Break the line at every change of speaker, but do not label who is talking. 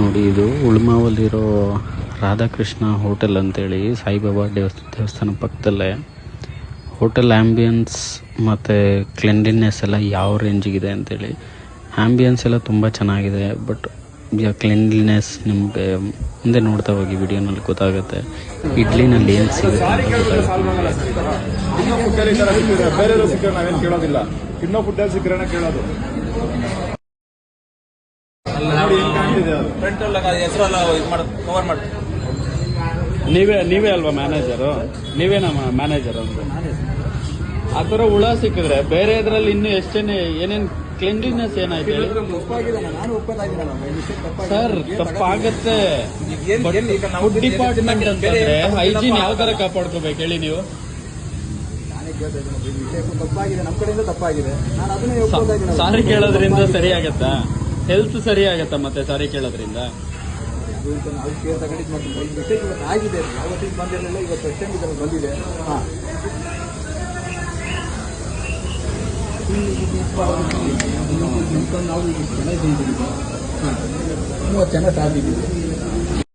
ನೋಡಿ, ಇದು ಉಳ್ಮಾವಲ್ಲಿರೋ ರಾಧಾಕೃಷ್ಣ ಹೋಟೆಲ್ ಅಂತೇಳಿ ಸಾಯಿಬಾಬಾ ದೇವಸ್ ದೇವಸ್ಥಾನ ಪಕ್ಕದಲ್ಲೇ. ಹೋಟೆಲ್ ಆ್ಯಂಬಿಯನ್ಸ್ ಮತ್ತು ಕ್ಲೆಂಡಿನೆಸ್ ಎಲ್ಲ ಯಾವ ರೇಂಜಿಗಿದೆ ಅಂತೇಳಿ. ಆ್ಯಂಬಿಯನ್ಸ್ ಎಲ್ಲ ತುಂಬ ಚೆನ್ನಾಗಿದೆ ಬಟ್ ಕ್ಲೆನ್ಲಿನೆಸ್ ನಿಮಗೆ ಮುಂದೆ ನೋಡ್ತಾ ಹೋಗಿ ವಿಡಿಯೋನಲ್ಲಿ ಗೊತ್ತಾಗುತ್ತೆ. ಇಡ್ಲಿನಲ್ಲಿ ಏನು ಸಿಗುತ್ತೆ ಅಂತ
ಸಿಕ್ಕರೆ ಕೇಳೋದು.
ಫ್ರಂಟ್ ಎಲ್ಲ ಇದು ಮಾಡಿ ಕವರ್ ಮಾಡಿ
ನೀವೇ ನೀವೇ ಅಲ್ವಾ ಮ್ಯಾನೇಜರು ನೀವೇನ ಮ್ಯಾನೇಜರ್ ಅಂತ. ಆ ಥರ ಹುಳ ಸಿಕ್ಕಿದ್ರೆ ಬೇರೆ ಇದರಲ್ಲಿ ಇನ್ನು ಎಷ್ಟು ಏನೇನ್ ಕ್ಲೆನ್ಲಿನೆಸ್ ಏನಾಯ್ತು ಸರ್ ತಪ್ಪಾಗತ್ತೆ. ಫುಡ್ ಡಿಪಾರ್ಟ್ಮೆಂಟ್ ಅಂತಂದ್ರೆ ಹೈಜೀನ್ ಯಾವ ತರ ಕಾಪಾಡ್ಕೋಬೇಕು ಹೇಳಿ ನೀವು?
ತಪ್ಪಾಗಿದೆ ನಮ್ಮ ಕಡೆಯಿಂದ ತಪ್ಪಾಗಿದೆ.
ಸಾರಿ ಕೇಳೋದ್ರಿಂದ ಸರಿ ಆಗತ್ತಾ ಹೆಲ್ತ್ ಸರಿ ಆಗತ್ತಾ ಮತ್ತೆ ಸಾರಿ ಕೇಳೋದ್ರಿಂದ?
ನಾವು ಕೇರ್ ತಗೊಂಡಿದ್ದು ಇವತ್ತು ಆಗಿದೆ ಯಾವತ್ತಿಗೆ ಬಂದಿರಲಿಲ್ಲ ಇವತ್ತು ಫಸ್ಟ್ ಟೈಮ್ ಇದ್ರಲ್ಲಿ ಬಂದಿದೆ ಹಾಂ. ನಾವು ಮೂವತ್ತು ಜನ ಸಾಧಿದ್ದೀವಿ